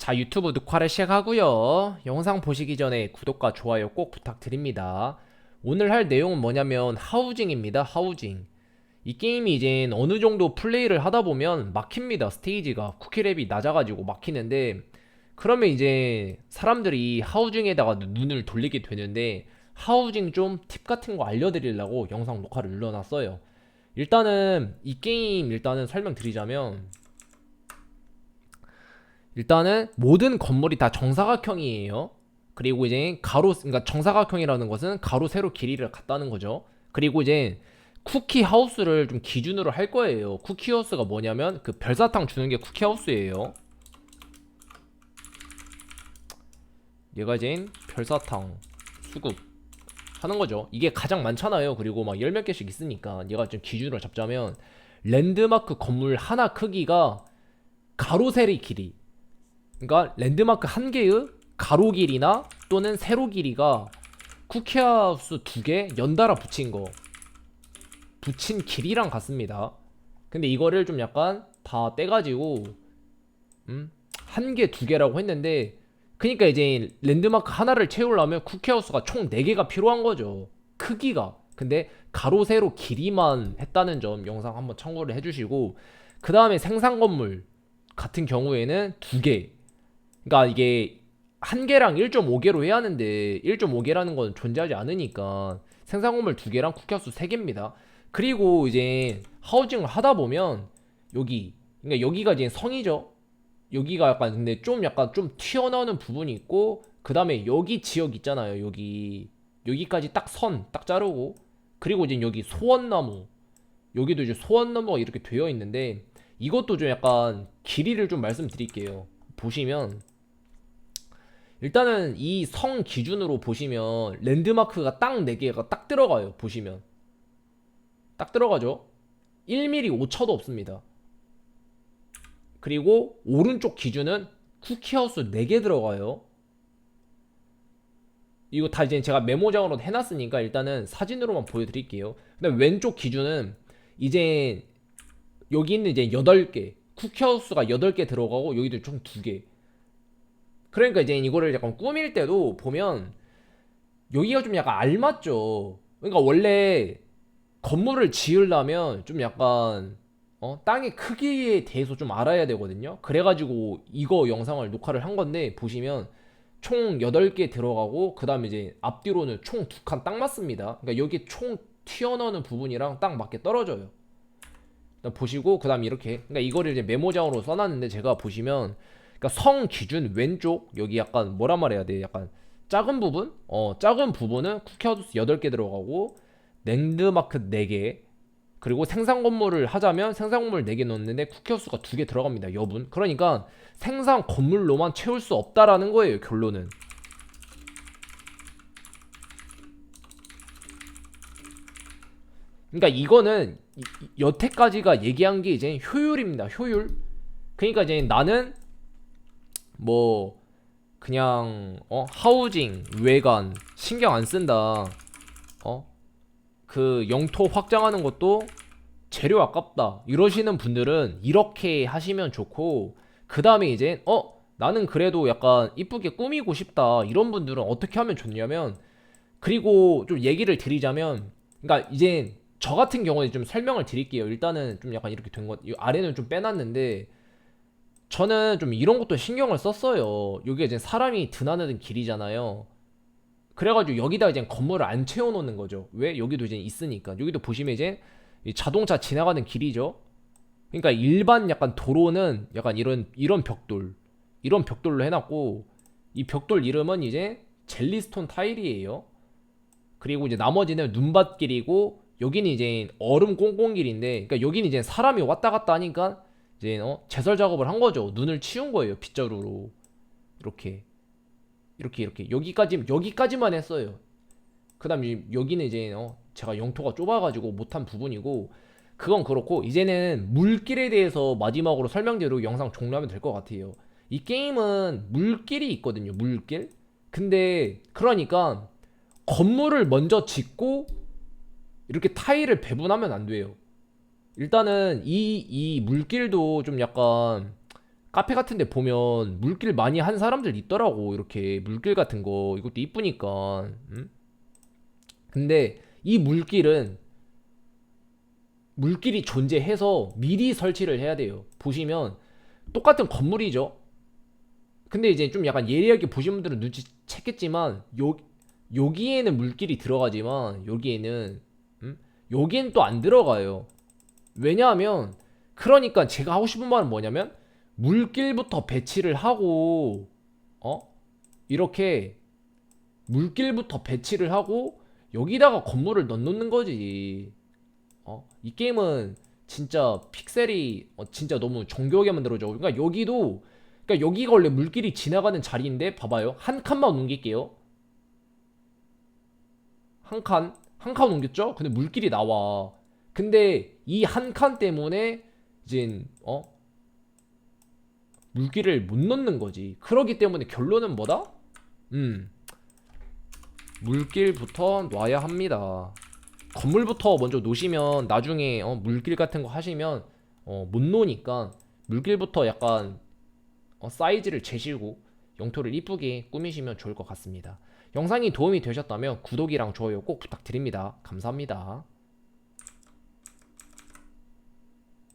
자, 유튜브 녹화를 시작하고요. 영상 보시기 전에 구독과 좋아요 꼭 부탁드립니다. 오늘 할 내용은 뭐냐면 하우징입니다. 하우징. 이 게임이 이제 어느 정도 플레이를 하다 보면 막힙니다. 스테이지가 쿠키랩이 낮아가지고 막히는데 그러면 이제 사람들이 하우징에다가 눈을 돌리게 되는데 하우징 좀 팁 같은 거 알려드리려고 영상 녹화를 눌러놨어요. 일단은 이 게임 일단은 설명드리자면 일단은 모든 건물이 다 정사각형이에요. 그리고 이제 가로 그러니까 정사각형이라는 것은 가로 세로 길이를 같다는 거죠. 그리고 이제 쿠키 하우스를 좀 기준으로 할 거예요. 쿠키 하우스가 뭐냐면 그 별사탕 주는 게 쿠키 하우스예요. 얘가 이제 별사탕 수급 하는 거죠. 이게 가장 많잖아요. 그리고 막 열 몇 개씩 있으니까 얘가 좀 기준으로 잡자면 랜드마크 건물 하나 크기가 가로 세리 길이 그러니까 랜드마크 한 개의 가로 길이나 또는 세로 길이가 쿠키하우스 두 개 연달아 붙인 거 붙인 길이랑 같습니다. 근데 이거를 좀 약간 다 떼가지고 음? 한 개, 두 개라고 했는데 그니까 이제 랜드마크 하나를 채우려면 쿠키하우스가 총 4개가 필요한 거죠. 크기가. 근데 가로 세로 길이만 했다는 점 영상 한번 참고를 해주시고 그 다음에 생산 건물 같은 경우에는 두 개. 그러니까 이게 한 개랑 1.5개로 해야 하는데 1.5개라는 건 존재하지 않으니까 생산 건물 두 개랑 쿠키하우스 세 개입니다. 그리고 이제 하우징을 하다 보면 여기 그러니까 여기가 이제 성이죠. 여기가 약간 근데 좀 약간 좀 튀어나오는 부분이 있고 그 다음에 여기 지역 있잖아요. 여기 여기까지 딱 선 딱 자르고 그리고 이제 여기 소원나무 여기도 이제 소원나무가 이렇게 되어 있는데 이것도 좀 약간 길이를 좀 말씀드릴게요. 보시면 일단은 이 성 기준으로 보시면 랜드마크가 딱 4개가 딱 들어가요. 보시면 딱 들어가죠. 1mm 오차도 없습니다. 그리고 오른쪽 기준은 쿠키하우스 4개 들어가요. 이거 다 이제 제가 메모장으로 해놨으니까 일단은 사진으로만 보여드릴게요. 근데 왼쪽 기준은 이제 여기 있는 이제 8개 쿠키하우스가 8개 들어가고 여기도 총 2개 그러니까 이제 이거를 약간 꾸밀 때도 보면 여기가 좀 약간 알맞죠 그러니까 원래 건물을 지으려면 좀 약간 어? 땅의 크기에 대해서 좀 알아야 되거든요. 그래가지고 이거 영상을 녹화를 한 건데 보시면 총 8개 들어가고 그 다음에 이제 앞뒤로는 총 두 칸 딱 맞습니다. 그러니까 여기 총 튀어나오는 부분이랑 딱 맞게 떨어져요. 보시고 그 다음 이렇게 그러니까 이거를 이제 메모장으로 써놨는데 제가 보시면 그러니까 성 기준 왼쪽 여기 약간 뭐라 말해야 돼? 약간 작은 부분? 어 작은 부분은 쿠키하우스 8개 들어가고 랜드마크 4개. 그리고 생산 건물을 하자면 생산 건물 4개 넣는데 쿠키하우스가 2개 들어갑니다 여분. 그러니까 생산 건물로만 채울 수 없다라는 거예요 결론은 그러니까 이거는 여태까지가 얘기한 게 이제 효율입니다. 효율. 그러니까 이제 나는 뭐 그냥 어 하우징 외관 신경 안 쓴다. 어? 그 영토 확장하는 것도 재료 아깝다. 이러시는 분들은 이렇게 하시면 좋고 그 다음에 이제 어 나는 그래도 약간 이쁘게 꾸미고 싶다. 이런 분들은 어떻게 하면 좋냐면 그리고 좀 얘기를 드리자면 그러니까 이제 저 같은 경우에 좀 설명을 드릴게요 일단은 좀 약간 이렇게 된것 아래는 좀 빼놨는데 저는 좀 이런 것도 신경을 썼어요 여기 이제 사람이 드나드는 길이잖아요 그래가지고 여기다 이제 건물을 안 채워놓는 거죠. 왜? 여기도 이제 있으니까. 여기도 보시면 이제 이 자동차 지나가는 길이죠. 그러니까 일반 약간 도로는 약간 이런 이런 벽돌 이런 벽돌로 해놨고 이 벽돌 이름은 이제 젤리스톤 타일이에요. 그리고 이제 나머지는 눈밭길이고 여기는 이제 얼음 꽁꽁길인데 그러니까 여기는 이제 사람이 왔다 갔다 하니까 이제 어 제설 작업을 한 거죠. 눈을 치운 거예요 빗자루로 이렇게 이렇게 이렇게 여기까지 여기까지만 했어요. 그다음 에 여기는 이제 어 제가 영토가 좁아가지고 못한 부분이고 그건 그렇고 이제는 물길에 대해서 마지막으로 설명드리고 영상 종료하면 될 것 같아요. 이 게임은 물길이 있거든요. 물길. 근데 그러니까 건물을 먼저 짓고 이렇게 타일을 배분하면 안 돼요. 일단은 이 이 물길도 좀 약간 카페 같은 데 보면 물길 많이 한 사람들 있더라고. 이렇게 물길 같은 거. 이것도 이쁘니까. 음? 근데 이 물길은 물길이 존재해서 미리 설치를 해야 돼요. 보시면 똑같은 건물이죠. 근데 이제 좀 약간 예리하게 보신 분들은 눈치챘겠지만 요 여기에는 물길이 들어가지만 여기에는 음? 여기엔 또안 들어가요. 왜냐하면 그러니까 제가 하고 싶은 말은 뭐냐면 물길부터 배치를 하고 어 이렇게 물길부터 배치를 하고 여기다가 건물을 넣는 거지. 어? 이 게임은 진짜 픽셀이 어, 진짜 너무 정교하게 만들어져. 그러니까 여기도 그러니까 여기가 원래 물길이 지나가는 자리인데 봐봐요. 한 칸만 옮길게요. 한 칸, 한 칸 옮겼죠? 근데 물길이 나와. 근데 이 한 칸 때문에 이제 어 물길을 못 넣는 거지. 그러기 때문에 결론은 뭐다? 음. 물길부터 놔야 합니다. 건물부터 먼저 놓으시면 나중에 어, 물길 같은 거 하시면 어, 못 놓으니까 물길부터 약간 어, 사이즈를 재시고 영토를 이쁘게 꾸미시면 좋을 것 같습니다. 영상이 도움이 되셨다면 구독이랑 좋아요 꼭 부탁드립니다. 감사합니다.